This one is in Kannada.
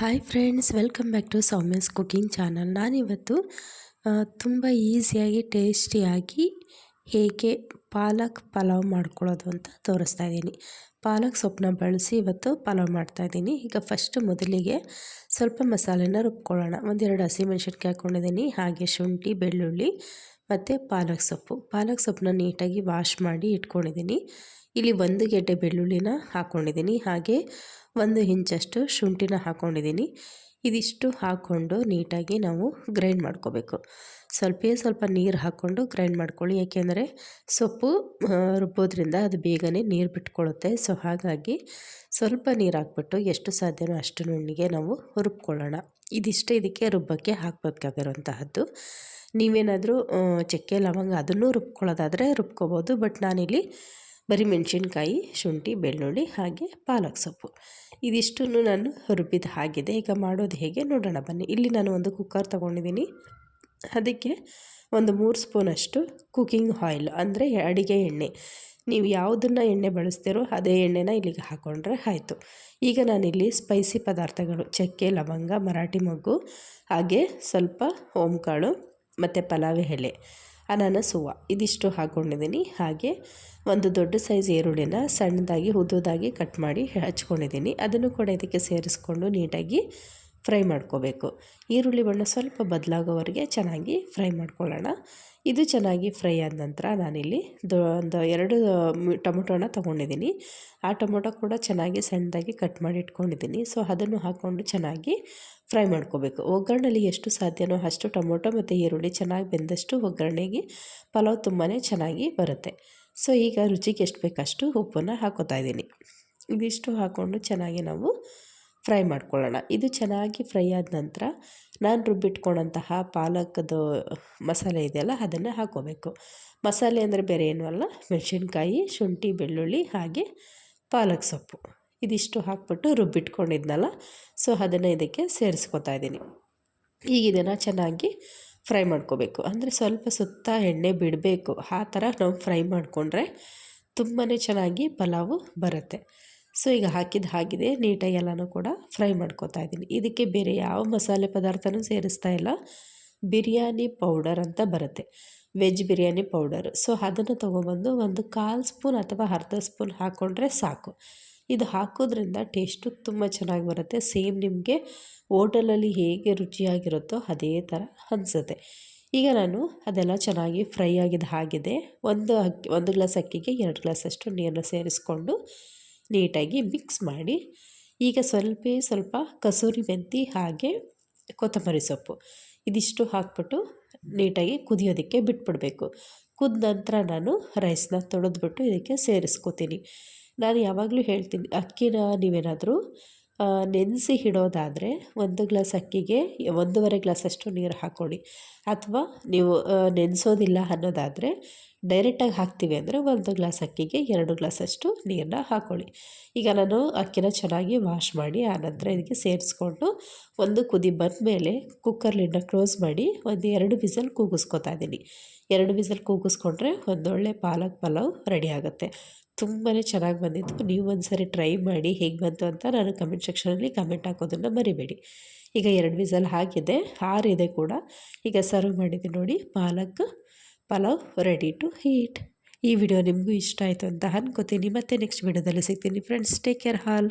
Hi friends welcome back to Soumya's cooking channel ನಾನಿವತ್ತು ತುಂಬ ಈಸಿಯಾಗಿ ಟೇಸ್ಟಿಯಾಗಿ ಹೇಗೆ ಪಾಲಕ್ ಪಲಾವ್ ಮಾಡ್ಕೊಳ್ಳೋದು ಅಂತ ತೋರಿಸ್ತಾ ಇದ್ದೀನಿ. ಪಾಲಕ್ ಸೊಪ್ಪನ್ನ ಬಳಸಿ ಇವತ್ತು ಪಲಾವ್ ಮಾಡ್ತಾಯಿದ್ದೀನಿ ಈಗ ಫಸ್ಟ್ ಮೊದಲಿಗೆ ಸ್ವಲ್ಪ ಮಸಾಲೆನ ರುಬ್ಕೊಳ್ಳೋಣ. ಒಂದೆರಡು ಹಸಿಮೆಣ್ಸಿನ್ಕಾಯಿ ಹಾಕ್ಕೊಂಡಿದ್ದೀನಿ. ಹಾಗೆ ಶುಂಠಿ, ಬೆಳ್ಳುಳ್ಳಿ ಮತ್ತು ಪಾಲಕ್ ಸೊಪ್ಪು. ಪಾಲಕ್ ಸೊಪ್ಪನ್ನ ನೀಟಾಗಿ ವಾಶ್ ಮಾಡಿ ಇಟ್ಕೊಂಡಿದ್ದೀನಿ. ಇಲ್ಲಿ ಒಂದು ಗೆಡ್ಡೆ ಬೆಳ್ಳುಳ್ಳಿನ ಹಾಕ್ಕೊಂಡಿದ್ದೀನಿ ಹಾಗೆ ಒಂದು ಇಂಚಷ್ಟು ಶುಂಠಿನ ಹಾಕ್ಕೊಂಡಿದ್ದೀನಿ ಇದಿಷ್ಟು ಹಾಕ್ಕೊಂಡು ನೀಟಾಗಿ ನಾವು ಗ್ರೈಂಡ್ ಮಾಡ್ಕೋಬೇಕು. ಸ್ವಲ್ಪ ಸ್ವಲ್ಪ ನೀರು ಹಾಕ್ಕೊಂಡು ಗ್ರೈಂಡ್ ಮಾಡ್ಕೊಳ್ಳಿ. ಯಾಕೆಂದರೆ ಸೊಪ್ಪು ರುಬ್ಬೋದ್ರಿಂದ ಅದು ಬೇಗನೆ ನೀರು ಬಿಟ್ಕೊಳ್ಳುತ್ತೆ. ಸೊ, ಹಾಗಾಗಿ ಸ್ವಲ್ಪ ನೀರು ಹಾಕ್ಬಿಟ್ಟು ಎಷ್ಟು ಸಾಧ್ಯನೋ ಅಷ್ಟು ನುಣ್ಣಿಗೆ ನಾವು ರುಬ್ಕೊಳ್ಳೋಣ. ಇದಿಷ್ಟು ಇದಕ್ಕೆ ರುಬ್ಬಕ್ಕೆ ಹಾಕಬೇಕಾಗಿರುವಂತಹದ್ದು. ನೀವೇನಾದರೂ ಚಕ್ಕೆ, ಲವಂಗ ಅದನ್ನು ರುಬ್ಕೊಳ್ಳೋದಾದರೆ ರುಬ್ಕೋಬೋದು. ಬಟ್ ನಾನಿಲ್ಲಿ ಬರೀ ಮೆಣಸಿನ್ಕಾಯಿ ಶುಂಠಿ, ಬೆಳ್ಳುಳ್ಳಿ ಹಾಗೆ ಪಾಲಕ್ ಸೊಪ್ಪು. ಇದಿಷ್ಟನ್ನು ನಾನು ರುಬ್ಬಿದ ಹಾಗಿದೆ. ಈಗ ಮಾಡೋದು ಹೇಗೆ ನೋಡೋಣ. ಬನ್ನಿ. ಇಲ್ಲಿ ನಾನು ಒಂದು ಕುಕ್ಕರ್ ತೊಗೊಂಡಿದ್ದೀನಿ. ಅದಕ್ಕೆ ಒಂದು ಮೂರು ಸ್ಪೂನಷ್ಟು ಕುಕ್ಕಿಂಗ್ ಆಯಿಲ್, ಅಂದರೆ ಅಡಿಗೆ ಎಣ್ಣೆ. ನೀವು ಯಾವುದನ್ನು ಎಣ್ಣೆ ಬಳಸ್ತೀರೋ ಅದೇ ಎಣ್ಣೆನ ಇಲ್ಲಿಗೆ ಹಾಕ್ಕೊಂಡ್ರೆ ಆಯಿತು. ಈಗ ನಾನಿಲ್ಲಿ ಸ್ಪೈಸಿ ಪದಾರ್ಥಗಳು, ಚಕ್ಕೆ, ಲವಂಗ, ಮರಾಠಿ ಮೊಗ್ಗು ಹಾಗೆ ಸ್ವಲ್ಪ ಓಂಕಾಳು ಮತ್ತು ಪಲಾವೆ ಎಲೆ. ಅನಾನಸ್ ಹೂವು ಇದಿಷ್ಟು ಹಾಕ್ಕೊಂಡಿದ್ದೀನಿ ಹಾಗೆ ಒಂದು ದೊಡ್ಡ ಸೈಜ್ ಈರುಳ್ಳಿನ ಸಣ್ಣದಾಗಿ ಉದ್ದುದಾಗಿ ಕಟ್ ಮಾಡಿ ಹಚ್ಕೊಂಡಿದ್ದೀನಿ ಅದನ್ನು ಕೂಡ ಇದಕ್ಕೆ ಸೇರಿಸ್ಕೊಂಡು ನೀಟಾಗಿ ಫ್ರೈ ಮಾಡ್ಕೋಬೇಕು. ಈರುಳ್ಳಿ ಬಣ್ಣ ಸ್ವಲ್ಪ ಬದಲಾಗೋವರೆಗೆ ಚೆನ್ನಾಗಿ ಫ್ರೈ ಮಾಡ್ಕೊಳ್ಳೋಣ. ಇದು ಚೆನ್ನಾಗಿ ಫ್ರೈ ಆದ ನಂತರ ನಾನಿಲ್ಲಿ ದೊ, ಒಂದು ಎರಡು ಟೊಮೊಟೊನ ತೊಗೊಂಡಿದ್ದೀನಿ. ಆ ಟೊಮೊಟೊ ಕೂಡ ಚೆನ್ನಾಗಿ ಸಣ್ಣದಾಗಿ ಕಟ್ ಮಾಡಿ ಇಟ್ಕೊಂಡಿದ್ದೀನಿ. ಸೊ, ಅದನ್ನು ಹಾಕ್ಕೊಂಡು ಚೆನ್ನಾಗಿ ಫ್ರೈ ಮಾಡ್ಕೋಬೇಕು. ಒಗ್ಗರಣೆಯಲ್ಲಿ ಎಷ್ಟು ಸಾಧ್ಯನೋ ಅಷ್ಟು ಟೊಮೊಟೊ ಮತ್ತು ಈರುಳ್ಳಿ ಚೆನ್ನಾಗಿ ಬೆಂದಷ್ಟು ಒಗ್ಗರಣೆಗೆ ಪಲಾವ್ ತುಂಬಾ ಚೆನ್ನಾಗಿ ಬರುತ್ತೆ. ಸೊ, ಈಗ ರುಚಿಗೆ ಎಷ್ಟು ಬೇಕಷ್ಟು ಉಪ್ಪನ್ನು ಹಾಕೋತಾ ಇದ್ದೀನಿ. ಇದಿಷ್ಟು ಹಾಕ್ಕೊಂಡು ಚೆನ್ನಾಗಿ ನಾವು ಫ್ರೈ ಮಾಡ್ಕೊಳ್ಳೋಣ. ಇದು ಚೆನ್ನಾಗಿ ಫ್ರೈ ಆದ ನಂತರ ನಾನು ರುಬ್ಬಿಟ್ಕೊಂಡಂತಹ ಪಾಲಕದ ಮಸಾಲೆ ಇದೆಯಲ್ಲ, ಅದನ್ನು ಹಾಕೋಬೇಕು ಮಸಾಲೆ ಅಂದರೆ ಬೇರೆ ಏನೂ ಅಲ್ಲ, ಮೆಣಸಿನ್ಕಾಯಿ, ಶುಂಠಿ, ಬೆಳ್ಳುಳ್ಳಿ ಹಾಗೆ ಪಾಲಕ್ ಸೊಪ್ಪು. ಇದಿಷ್ಟು ಹಾಕ್ಬಿಟ್ಟು ರುಬ್ಬಿಟ್ಕೊಂಡಿದ್ನಲ್ಲ, ಸೊ ಅದನ್ನು ಇದಕ್ಕೆ ಸೇರಿಸ್ಕೊತಾ ಇದ್ದೀನಿ. ಈಗ ಇದನ್ನು ಚೆನ್ನಾಗಿ ಫ್ರೈ ಮಾಡ್ಕೋಬೇಕು. ಅಂದರೆ ಸ್ವಲ್ಪ ಸುತ್ತ ಎಣ್ಣೆ ಬಿಡಬೇಕು. ಆ ಥರ ನಾವು ಫ್ರೈ ಮಾಡಿಕೊಂಡ್ರೆ ತುಂಬಾ ಚೆನ್ನಾಗಿ ಪಲಾವು ಬರುತ್ತೆ. ಸೊ, ಈಗ ಹಾಕಿದ್ದು ಹಾಗಿದೆ. ನೀಟಾಗಿ ಎಲ್ಲನೂ ಕೂಡ ಫ್ರೈ ಮಾಡ್ಕೋತಾ ಇದ್ದೀನಿ. ಇದಕ್ಕೆ ಬೇರೆ ಯಾವ ಮಸಾಲೆ ಪದಾರ್ಥನೂ ಸೇರಿಸ್ತಾ ಇಲ್ಲ. ಬಿರಿಯಾನಿ ಪೌಡರ್ ಅಂತ ಬರುತ್ತೆ. Veg biryani powder. ಸೊ, ಅದನ್ನು ತೊಗೊಬಂದು ಒಂದು ಕಾಲು ಸ್ಪೂನ್ ಅಥವಾ ಅರ್ಧ ಸ್ಪೂನ್ ಹಾಕ್ಕೊಂಡ್ರೆ ಸಾಕು. ಇದು ಹಾಕೋದ್ರಿಂದ ಟೇಸ್ಟು ತುಂಬ ಚೆನ್ನಾಗಿ ಬರುತ್ತೆ. ಸೇಮ್ ನಿಮಗೆ ಹೋಟೆಲಲ್ಲಿ ಹೇಗೆ ರುಚಿಯಾಗಿರುತ್ತೋ ಅದೇ ಥರ ಅನಿಸುತ್ತೆ. ಈಗ ನಾನು ಅದೆಲ್ಲ ಚೆನ್ನಾಗಿ ಫ್ರೈ ಆಗಿದ್ದು ಹಾಗಿದೆ. ಒಂದು ಅಕ್ಕಿ, ಒಂದು ಗ್ಲಾಸ್ ಅಕ್ಕಿಗೆ ಎರಡು ಗ್ಲಾಸಷ್ಟು ನೀರನ್ನು ಸೇರಿಸ್ಕೊಂಡು ನೀಟಾಗಿ ಮಿಕ್ಸ್ ಮಾಡಿ, ಈಗ ಸ್ವಲ್ಪ ಸ್ವಲ್ಪ ಕಸೂರಿ ಮೆಂತಿ ಹಾಗೆ ಕೊತ್ತಂಬರಿ ಸೊಪ್ಪು. ಇದಿಷ್ಟು ಹಾಕ್ಬಿಟ್ಟು ನೀಟಾಗಿ ಕುದಿಯೋದಕ್ಕೆ ಬಿಟ್ಬಿಡಬೇಕು. ಕುದ ನಂತರ ನಾನು ರೈಸ್ನ ತೊಳೆದ್ಬಿಟ್ಟು ಇದಕ್ಕೆ ಸೇರಿಸ್ಕೋತೀನಿ. ನಾನು ಯಾವಾಗಲೂ ಹೇಳ್ತೀನಿ, ಅಕ್ಕಿನ ನೀವೇನಾದರೂ ನೆನೆಸಿ ಇಡೋದಾದರೆ ಒಂದು ಗ್ಲಾಸ್ ಅಕ್ಕಿಗೆ ಒಂದೂವರೆ ಗ್ಲಾಸಷ್ಟು ನೀರು ಹಾಕ್ಕೊಳ್ಳಿ. ಅಥವಾ ನೀವು ನೆನೆಸೋದಿಲ್ಲ ಅನ್ನೋದಾದರೆ ಡೈರೆಕ್ಟಾಗಿ ಹಾಕ್ತೀವಿ ಅಂದರೆ ಒಂದು ಗ್ಲಾಸ್ ಅಕ್ಕಿಗೆ ಎರಡು ಗ್ಲಾಸಷ್ಟು ನೀರನ್ನ ಹಾಕ್ಕೊಳ್ಳಿ. ಈಗ ನಾನು ಅಕ್ಕಿನ ಚೆನ್ನಾಗಿ ವಾಶ್ ಮಾಡಿ ಆನಂತರ ಇದಕ್ಕೆ ಸೇರಿಸ್ಕೊಂಡು ಒಂದು ಕುದಿ ಬಂದ ಮೇಲೆ ಕುಕ್ಕರ್ ಲಿಡ್ನ ಕ್ಲೋಸ್ ಮಾಡಿ ಒಂದು ಎರಡು ವಿಸಲ್ ಕೂಗಿಸ್ಕೊತಾ ಇದ್ದೀನಿ. ಎರಡು ವಿಸಲ್ ಕೂಗಿಸ್ಕೊಂಡ್ರೆ ಒಂದೊಳ್ಳೆ ಪಾಲಕ್ ಪಲಾವ್ ರೆಡಿ ಆಗುತ್ತೆ. ತುಂಬಾ ಚೆನ್ನಾಗಿ ಬಂದಿತ್ತು. ನೀವು ಒಂದು ಸರಿ ಟ್ರೈ ಮಾಡಿ ಹೇಗೆ ಬಂತು ಅಂತ ನಾನು ಕಮೆಂಟ್ ಸೆಕ್ಷನಲ್ಲಿ ಕಮೆಂಟ್ ಹಾಕೋದನ್ನು ಮರಿಬೇಡಿ. ಈಗ ಎರಡು ವಿಸಲ್ ಹಾಕಿದೆ ಹಾರಿದೆ ಕೂಡ. ಈಗ ಸರ್ವ್ ಮಾಡಿದೆ ನೋಡಿ palak, pulao ready to eat ಈ ವಿಡಿಯೋ ನಿಮಗೂ ಇಷ್ಟ ಆಯಿತು ಅಂತ ಅನ್ಕೋತೀನಿ. ಮತ್ತೆ ನೆಕ್ಸ್ಟ್ ವಿಡಿಯೋದಲ್ಲಿ ಸಿಗ್ತೀನಿ. ಫ್ರೆಂಡ್ಸ್ ಟೇಕ್ ಕೇರ್ ಹಾಲ್